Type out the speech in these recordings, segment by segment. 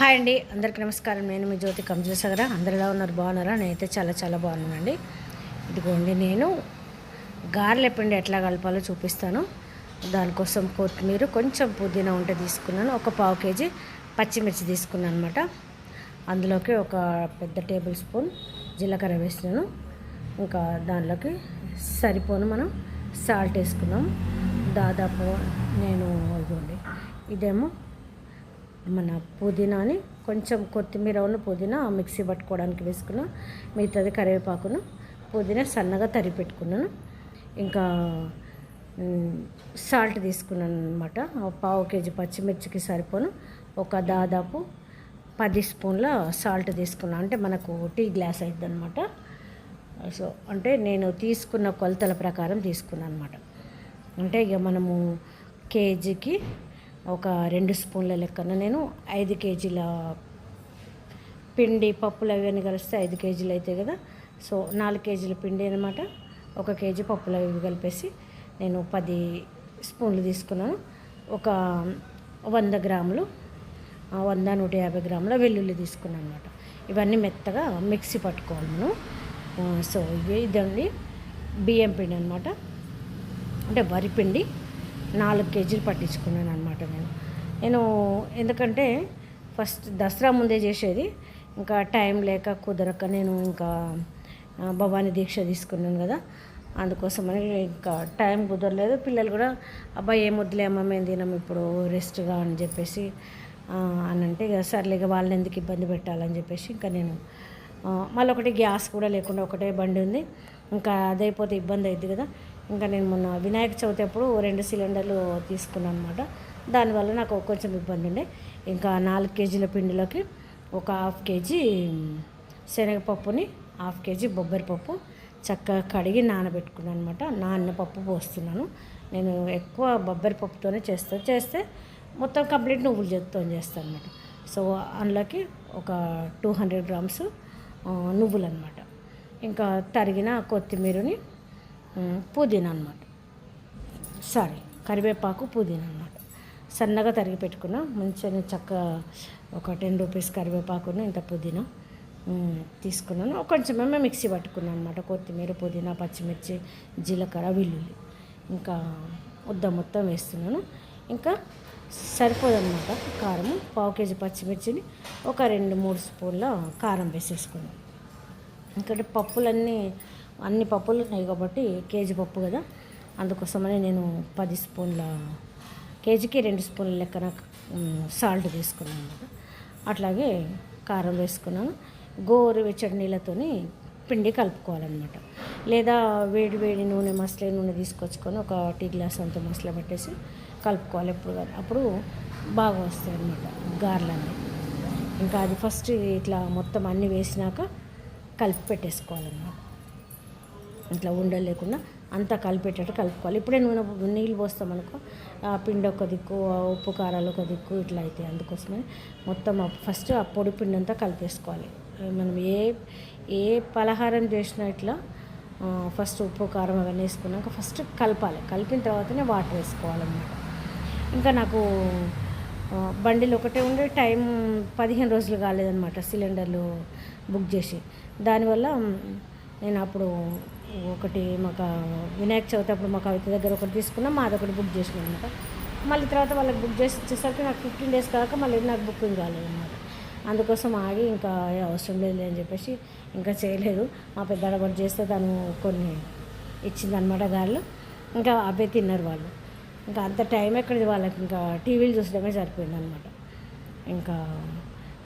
Hi అండి అందరికీ నమస్కారం. నేను మీ జ్యోతి కంజేసగర. అందరు ఎలా ఉన్నారు? బాగున్నారా? నేనైతే చాలా చాలా బాగున్నానండి. ఇదిగోండి నేను గారెల పిండి ఎట్లా కలపాలో చూపిస్తాను. దానికోసం కొత్తిమీర కొంచెం పుదీనా ఉంటే తీసుకున్నాను. ఒక పావు కేజీ పచ్చిమిర్చి తీసుకున్నాను అనమాట అందులోకి ఒక పెద్ద టేబుల్ స్పూన్ జీలకర్ర వేసినాను ఇంకా దానిలోకి సరిపోను మనం. సాల్ట్ వేసుకున్నాం. దాదాపు నేను ఇదిగోండి ఇదేమో మన పుదీనాని కొంచెం కొత్తిమీర ఉన్న పుదీనా మిక్సీ పట్టుకోవడానికి వేసుకున్నా మిగతాది కరివేపాకును పుదీనా సన్నగా తరి పెట్టుకున్నాను. ఇంకా సాల్ట్ తీసుకున్నాను అనమాట పావు కేజీ పచ్చిమిర్చికి సరిపోను. ఒక దాదాపు పది స్పూన్ల సాల్ట్ తీసుకున్నాను అంటే మనకు టీ గ్లాస్ అవుతుంది అనమాట సో అంటే నేను తీసుకున్న కొలతల ప్రకారం తీసుకున్నాను అనమాట అంటే ఇక మనము కేజీకి ఒక రెండు స్పూన్ల లెక్కన నేను ఐదు కేజీల పిండి పప్పులు అవన్నీ కలిస్తే ఐదు కేజీలు అవుతాయి కదా. సో నాలుగు కేజీల పిండి అనమాట ఒక కేజీ పప్పులు అవి కలిపేసి నేను పది స్పూన్లు తీసుకున్నాను. ఒక వంద గ్రాములు వంద నూట యాభై గ్రాముల వెల్లుల్లి తీసుకున్నాను అనమాట ఇవన్నీ మెత్తగా మిక్సీ పట్టుకోవాలి మనం. సో ఇదండి బియ్యం పిండి అనమాట అంటే వరిపిండి నాలుగు కేజీలు పట్టించుకున్నాను అనమాట నేను. నేను ఎందుకంటే ఫస్ట్ దసరా ముందే చేసేది. ఇంకా టైం లేక కుదరక నేను ఇంకా భవానీ దీక్ష తీసుకున్నాను కదా. అందుకోసమని ఇంకా టైం కుదరలేదు. పిల్లలు కూడా అబ్బాయి ఏం వద్దులే అమ్మ మేము తినం ఇప్పుడు రెస్ట్గా అని చెప్పేసి అని అంటే ఇక సర్లే ఇక వాళ్ళని ఎందుకు ఇబ్బంది పెట్టాలని చెప్పేసి ఇంకా నేను మళ్ళీ ఒకటి గ్యాస్ కూడా లేకుండా ఒకటే బండి ఉంది. ఇంకా అదైపోతే ఇబ్బంది అయింది కదా. ఇంకా నేను మొన్న వినాయక చవితి అప్పుడు రెండు సిలిండర్లు తీసుకున్నాను అనమాట దానివల్ల నాకు కొంచెం ఇబ్బంది ఉండే. ఇంకా నాలుగు కేజీల పిండిలోకి ఒక హాఫ్ కేజీ శనగపప్పుని హాఫ్ కేజీ బొబ్బరి పప్పు చక్కగా కడిగి నానబెట్టుకున్నాను అనమాట నాన్న పప్పు పోస్తున్నాను. నేను ఎక్కువ బొబ్బరి పప్పుతోనే చేస్తాను చేస్తే మొత్తం కంప్లీట్ నువ్వులు చేతితో చేస్తాను అనమాట సో అందులోకి ఒక టూ హండ్రెడ్ గ్రామ్స్ నువ్వులు అనమాట ఇంకా తరిగిన కొత్తిమీరని పుదీనా అనమాట సారీ కరివేపాకు పుదీనా అనమాట సన్నగా తరిగి పెట్టుకున్నా మంచిగా చక్కగా ఒక టెన్ రూపీస్ కరివేపాకును ఇంత పుదీనా తీసుకున్నాను. కొంచెమే కొంచెమేమో మిక్సీ పట్టుకున్నాను అనమాట కొత్తిమీర పుదీనా పచ్చిమిర్చి జీలకర్ర వెల్లుల్లి. ఇంకా ఉద్ద మొత్తం వేస్తున్నాను. ఇంకా సరిపోదన్నమాట కారము. పావు కేజీ పచ్చిమిర్చిని ఒక రెండు మూడు స్పూన్ల కారం వేసేసుకున్నాను. ఎందుకంటే పప్పులన్నీ అన్ని పప్పులు ఉన్నాయి కాబట్టి కేజీ పప్పు కదా. అందుకోసమని నేను పది స్పూన్ల కేజీకి రెండు స్పూన్ల లెక్కన సాల్ట్ తీసుకున్నాను అనమాట అట్లాగే కారం వేసుకున్నాను. గోరు వెచ్చడి నీళ్ళతోని పిండి కలుపుకోవాలన్నమాట. లేదా వేడి వేడి నూనె మసలే నూనె తీసుకొచ్చుకొని ఒక టీ గ్లాస్ అంత మసల పెట్టేసి కలుపుకోవాలి ఎప్పుడు కానీ. అప్పుడు బాగా వస్తాయి అన్నమాట గారెలన్నీ. ఇంకా అది ఫస్ట్ ఇట్లా మొత్తం అన్నీ వేసినాక కలిపి పెట్టేసుకోవాలన్నమాట. ఇట్లా ఉండలు లేకుండా అంతా కలిపేటట్టు కలుపుకోవాలి. ఇప్పుడే నూనె నీళ్ళు పోస్తాం అనుకో ఆ పిండి ఒక దిక్కు ఆ ఉప్పు కారాలు ఒక దిక్కు ఇట్లా అవుతాయి అందుకోసమే మొత్తం ఫస్ట్ ఆ పొడి పిండి అంతా కలిపేసుకోవాలి. మనం ఏ ఏ పలహారం చేసినా ఇట్లా ఫస్ట్ ఉప్పు కారం అవన్నీ వేసుకున్నాక ఫస్ట్ కలపాలి. కలిపిన తర్వాతనే వాటర్ వేసుకోవాలన్నమాట. ఇంకా నాకు బండిలు ఒకటే ఉండే టైం పదిహేను రోజులు కాలేదన్నమాట సిలిండర్లు బుక్ చేసి. దానివల్ల నేను అప్పుడు ఒకటి మాకు వినాయక చవితి అప్పుడు మా కవిత దగ్గర ఒకటి తీసుకున్నాం మాది ఒకటి బుక్ చేసినాం అనమాట మళ్ళీ తర్వాత వాళ్ళకి బుక్ చేసి వచ్చేసరికి నాకు ఫిఫ్టీన్ డేస్ కాక మళ్ళీ నాకు బుకింగ్ కాలేదన్నమాట అందుకోసం ఆగి ఇంకా అవసరం లేదు అని చెప్పేసి ఇంకా చేయలేదు. మా పెద్ద కూడా చేస్తే తను కొన్ని ఇచ్చిందనమాట గాళ్ళు ఇంకా అవే తిన్నారు వాళ్ళు. ఇంకా అంత టైం ఎక్కడిది వాళ్ళకి? ఇంకా టీవీలు చూసడమే సరిపోయింది అనమాట ఇంకా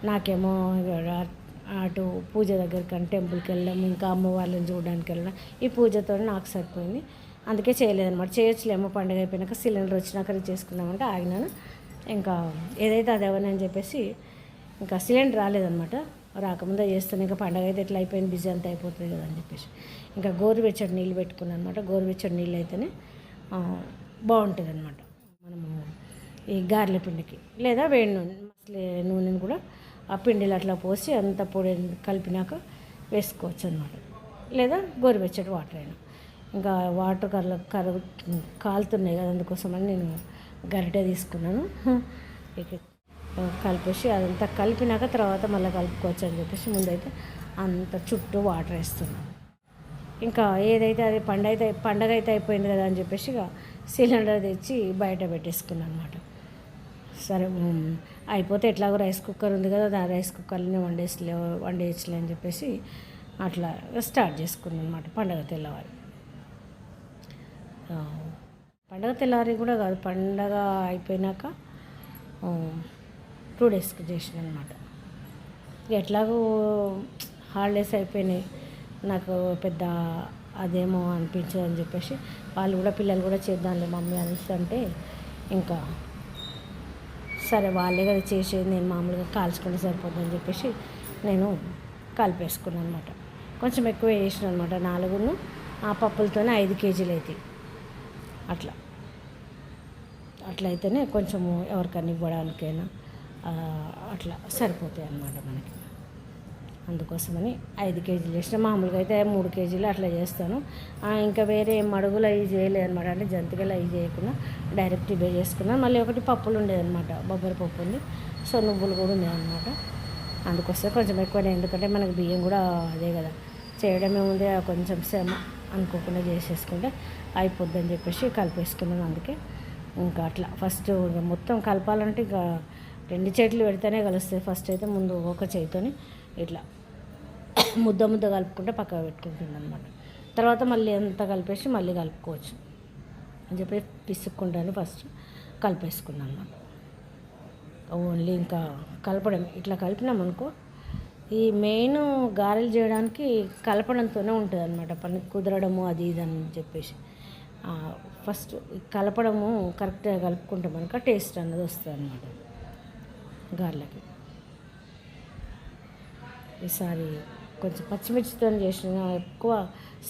నాకేమో అటు పూజ దగ్గరికి అని టెంపుల్కి వెళ్ళడం ఇంకా అమ్మ వాళ్ళని చూడడానికి వెళ్ళడం ఈ పూజతో నాకు సరిపోయింది. అందుకే చేయలేదన్నమాట. చేయొచ్చులేమో పండుగ అయిపోయినాక సిలిండర్ వచ్చినాక చేసుకుందామంటే ఆగినాను. ఇంకా ఏదైతే అదేవని అని చెప్పేసి ఇంకా సిలిండర్ రాలేదన్నమాట. రాకముందే చేస్తాను. ఇంకా పండగ అయితే ఎట్లా అయిపోయింది? బిజీ అంతా అయిపోతుంది కదా అని చెప్పేసి. ఇంకా గోరువెచ్చడి నీళ్ళు పెట్టుకున్నాను అనమాట గోరువెచ్చడి నీళ్ళు అయితేనే బాగుంటుంది అనమాట మనము ఈ గార్ల పిండికి లేదా వేడి నూనె మసలే నూనెని కూడా ఆ పిండిలో అట్లా పోసి అంత పొడి కలిపినాక వేసుకోవచ్చు అనమాట లేదా గోరువెచ్చటి వాటర్ అయినా. ఇంకా వాటర్ కర్ర కరుగు కాలుతున్నాయి కదా అందుకోసమని నేను గరిటె తీసుకున్నాను. ఇక కలిపేసి అదంతా కలిపినాక తర్వాత మళ్ళీ కలుపుకోవచ్చు అని చెప్పేసి ముందైతే అంత చుట్టూ వాటర్ వేస్తున్నాను ఇంకా ఏదైతే అది పండగ అయితే పండగ అయితే అయిపోయింది కదా అని చెప్పేసి ఇక సిలిండర్ తెచ్చి బయట పెట్టేసుకున్నాను అనమాట సరే అయిపోతే ఎట్లాగో రైస్ కుక్కర్ ఉంది కదా ఆ రైస్ కుక్కర్లోనే వండేసలే వండేయచ్చులే అని చెప్పేసి అట్లా స్టార్ట్ చేసుకున్నాను అనమాట పండగ తెల్లవారి. పండగ తెల్లవారి కూడా కాదు పండగ అయిపోయినాక టూ డేస్కి చేసిన అనమాట ఎట్లాగో హాలిడేస్ అయిపోయినాయి నాకు పెద్ద అదేమో అనిపించదని చెప్పేసి వాళ్ళు కూడా పిల్లలు కూడా చేద్దాంలే మమ్మీ అనేసి అంటే ఇంకా సరే వాళ్ళే కదా చేసేది నేను మామూలుగా కాల్చుకుంటే సరిపోతుందని చెప్పేసి నేను కలిపేసుకున్నాను అనమాట కొంచెం ఎక్కువ వేసిన అనమాట నాలుగును. ఆ పప్పులతోనే ఐదు కేజీలు అవుతాయి అట్లా. అట్లయితేనే కొంచెము ఎవరికైనా ఇవ్వడానికైనా అట్లా సరిపోతాయి అన్నమాట మనకి. అందుకోసమని ఐదు కేజీలు వేసిన మామూలుగా అయితే మూడు కేజీలు అట్లా చేస్తాను. ఇంకా వేరే మడుగులు అవి చేయలేదు అనమాట అంటే జంతికలు అవి చేయకుండా డైరెక్ట్ ఇవే చేసుకున్నాను మళ్ళీ ఒకటి పప్పులు ఉండేదన్నమాట బొబ్బరి పప్పు ఉంది. సో నువ్వులు కూడా ఉన్నాయన్నమాట అందుకోసం కొంచెం ఎక్కువనే. ఎందుకంటే మనకు బియ్యం కూడా అదే కదా. చేయడమే ఉంది. కొంచెం శ్రమ అనుకోకుండా చేసేసుకుంటే అయిపోద్దని చెప్పేసి కలిపేసుకున్నాను అందుకే. ఇంకా అట్లా. ఫస్ట్ మొత్తం కలపాలంటే ఇంకా రెండు చేతులు పెడితేనే కలుస్తాయి. ఫస్ట్ అయితే ముందు ఒక చేతితోని ఇట్లా ముద్ద ముద్ద కలుపుకుంటే పక్కకు పెట్టుకుంటుంది అనమాట తర్వాత మళ్ళీ అంత కలిపేసి మళ్ళీ కలుపుకోవచ్చు అని చెప్పి పిసుక్కుంటాను ఫస్ట్ కలిపేసుకున్నాను అనమాట ఓన్లీ ఇంకా కలపడం ఇట్లా కలిపినాం అనుకో ఈ మెయిన్ గారెలు చేయడానికి కలపడంతోనే ఉంటుంది అనమాట పని కుదరడము అది ఇది అని చెప్పేసి. ఫస్ట్ కలపడము కరెక్ట్గా కలుపుకుంటే కనుక టేస్ట్ అన్నది వస్తుంది అనమాట గారెలకి. ఈసారి కొంచెం పచ్చిమిర్చితో చేసిన ఎక్కువ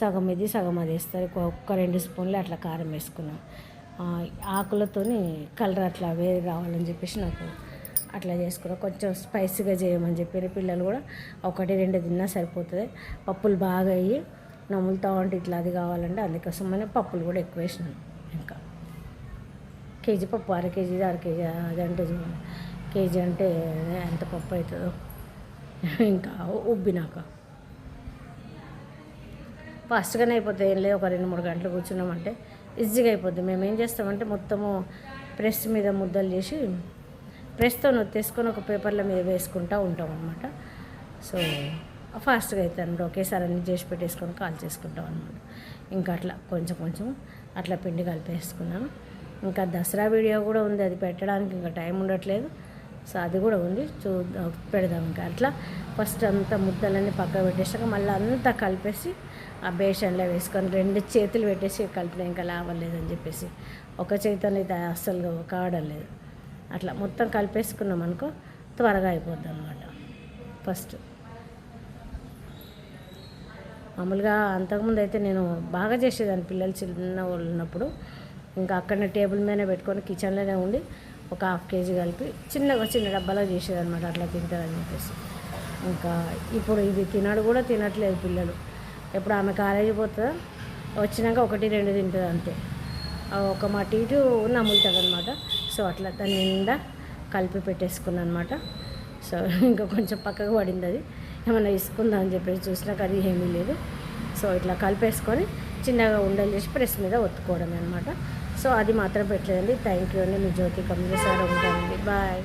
సగం ఇది సగం అది వేస్తారు. ఎక్కువ ఒక్క రెండు స్పూన్లు అట్లా కారం వేసుకున్నాం. ఆకులతో ఆకులతోని కలర్ అట్లా వేరే రావాలని చెప్పేసి నాకు అట్లా చేసుకున్నా. కొంచెం స్పైసీగా చేయమని చెప్పారు. పిల్లలు కూడా ఒకటి రెండు తిన్నా సరిపోతుంది. పప్పులు బాగా అయ్యి నములుతా ఉంటే ఇట్లా అది కావాలంటే అందుకోసం మనం పప్పులు కూడా ఎక్కువ వేసినాను ఇంకా. కేజీ పప్పు అర కేజీ అర కేజీ అదంటే కేజీ అంటే ఎంత పప్పు అవుతుందో. ఇంకా ఉబ్బినాక. ఫాస్ట్గానే అయిపోతుంది ఏం లేదు ఒక రెండు మూడు గంటలు కూర్చున్నామంటే ఈజీగా అయిపోద్ది. మేము ఏం చేస్తామంటే మొత్తము ప్రెస్ మీద ముద్దలు చేసి ప్రెస్తో నొత్తేసుకొని ఒక పేపర్ల మీద వేసుకుంటూ ఉంటాం అనమాట సో ఫాస్ట్గా అవుతుంది అనమాట ఒకేసారి అన్ని చేసి పెట్టేసుకొని కాల్ చేసుకుంటాం అనమాట ఇంకా అట్లా కొంచెం కొంచెం అట్లా పిండి కలిపేసుకున్నాను. ఇంకా దసరా వీడియో కూడా ఉంది అది పెట్టడానికి ఇంకా టైం ఉండట్లేదు. సో అది కూడా ఉంది. చూద్దాం పెడదాం ఇంకా అట్లా. ఫస్ట్ అంతా ముద్దలన్నీ పక్క పెట్టేసాక మళ్ళీ అంతా కలిపేసి ఆ బేషన్లో వేసుకొని రెండు చేతులు పెట్టేసి కలిపిన ఇంకా లాభం లేదని చెప్పేసి. ఒక చేతితో అయితే అస్సలు కావడం లేదు. అట్లా మొత్తం కలిపేసుకున్నాం అనుకో త్వరగా అయిపోద్ది అనమాట ఫస్ట్ మామూలుగా అంతకుముందు అయితే నేను బాగా చేసేదాన్ని పిల్లలు చిన్న వాళ్ళు ఉన్నప్పుడు. ఇంకా అక్కడనే టేబుల్ మీదనే పెట్టుకొని కిచెన్లోనే ఉండి ఒక హాఫ్ కేజీ కలిపి చిన్నగా చిన్న డబ్బాలో చేసేదన్నమాట అట్లా తింటారని చెప్పేసి. ఇంకా ఇప్పుడు ఇది తినడు కూడా తినట్లేదు పిల్లలు. ఎప్పుడు ఆమె కాలేజీ పోతుందో వచ్చినాక ఒకటి రెండు తింటుంది అంతే. ఒక మాట ఇటు నమ్ములుతుంది అనమాట సో అట్లా దాని నిండా కలిపి పెట్టేసుకున్నాను అనమాట సో ఇంకా కొంచెం పక్కకు పడింది అది. ఏమైనా ఇసుకుందా అని చెప్పేసి చూసినాక అది ఏమీ లేదు. సో ఇట్లా కలిపేసుకొని చిన్నగా ఉండలు చేసి ప్రెస్ మీద ఒత్తుకోవడమే అనమాట సో అది మాత్రం పెట్టలేదండి. థ్యాంక్ యూ అండి. మీ జ్యోతి కమ్యూనిసార్ ఉంటానండి. బాయ్